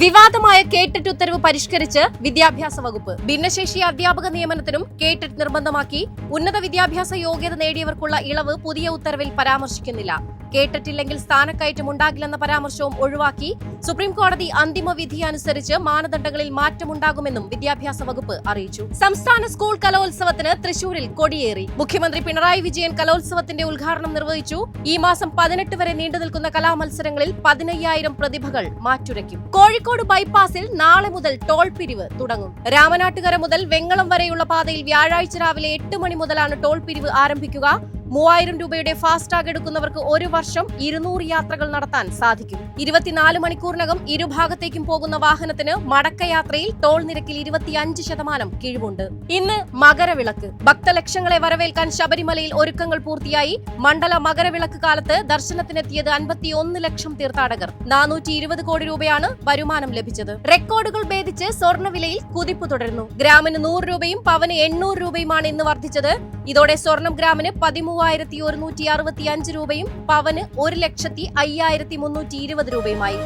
വിവാദമായ കേട്ടറ്റ് ഉത്തരവ് പരിഷ്കരിച്ച് വിദ്യാഭ്യാസ വകുപ്പ്. ഭിന്നശേഷി അധ്യാപക നിയമനത്തിനും കേട്ടറ്റ് നിർബന്ധമാക്കി ഉന്നത വിദ്യാഭ്യാസ യോഗ്യത നേടിയവർക്കുള്ള ഇളവ് പുതിയ ഉത്തരവിൽ പരാമർശിക്കുന്നില്ല. കേട്ടിട്ടില്ലെങ്കിൽ സ്ഥാനക്കയറ്റം ഉണ്ടാകില്ലെന്ന പരാമർശവും ഒഴിവാക്കി. സുപ്രീം കോടതി അന്തിമ വിധി അനുസരിച്ച് മാനദണ്ഡങ്ങളിൽ മാറ്റമുണ്ടാകുമെന്നും വിദ്യാഭ്യാസ വകുപ്പ് അറിയിച്ചു. സംസ്ഥാന സ്കൂൾ കലോത്സവത്തിന് തൃശൂരിൽ കൊടിയേറി. മുഖ്യമന്ത്രി പിണറായി വിജയൻ കലോത്സവത്തിന്റെ ഉദ്ഘാടനം നിർവഹിച്ചു. ഈ മാസം പതിനെട്ട് വരെ നീണ്ടുനിൽക്കുന്ന കലാമത്സരങ്ങളിൽ പതിനയ്യായിരം പ്രതിഭകൾ മാറ്റുരയ്ക്കും. കോഴിക്കോട് ബൈപ്പാസിൽ നാളെ മുതൽ ടോൾ പിരിവ് തുടങ്ങും. രാമനാട്ടുകര മുതൽ വെങ്ങളം വരെയുള്ള പാതയിൽ വ്യാഴാഴ്ച രാവിലെ എട്ട് മണി മുതലാണ് ടോൾ പിരിവ് ആരംഭിക്കുക. മൂവായിരം രൂപയുടെ ഫാസ്ടാഗ് എടുക്കുന്നവർക്ക് ഒരു വർഷം ഇരുന്നൂറ് യാത്രകൾ നടത്താൻ സാധിക്കും. ഇരുപത്തിനാല് മണിക്കൂറിനകം ഇരുഭാഗത്തേക്കും പോകുന്ന വാഹനത്തിന് മടക്കയാത്രയിൽ ടോൾ നിരക്കിൽ ഇരുപത്തിയഞ്ച് ശതമാനം കിഴിവുണ്ട്. ഇന്ന് മകരവിളക്ക്. ഭക്തലക്ഷങ്ങളെ വരവേൽക്കാൻ ശബരിമലയിൽ ഒരുക്കങ്ങൾ പൂർത്തിയായി. മണ്ഡല മകരവിളക്ക് കാലത്ത് ദർശനത്തിനെത്തിയത് അൻപത്തിയൊന്ന് ലക്ഷം തീർത്ഥാടകർ. നാനൂറ്റി ഇരുപത് കോടി രൂപയാണ് വരുമാനം ലഭിച്ചത്. റെക്കോർഡുകൾ ഭേദിച്ച് സ്വർണവിലയിൽ കുതിപ്പ് തുടരുന്നു. ഗ്രാമിന് നൂറ് രൂപയും പവന് എണ്ണൂറ് രൂപയുമാണ് ഇന്ന് വർദ്ധിച്ചത്. ഇതോടെ സ്വർണം ഗ്രാമിന് പതിമൂവായിരത്തി ഒരുന്നൂറ്റി അറുപത്തി അഞ്ച് രൂപയും പവന് ഒരു ലക്ഷത്തി അയ്യായിരത്തി മുന്നൂറ്റി ഇരുപത് രൂപയുമായി.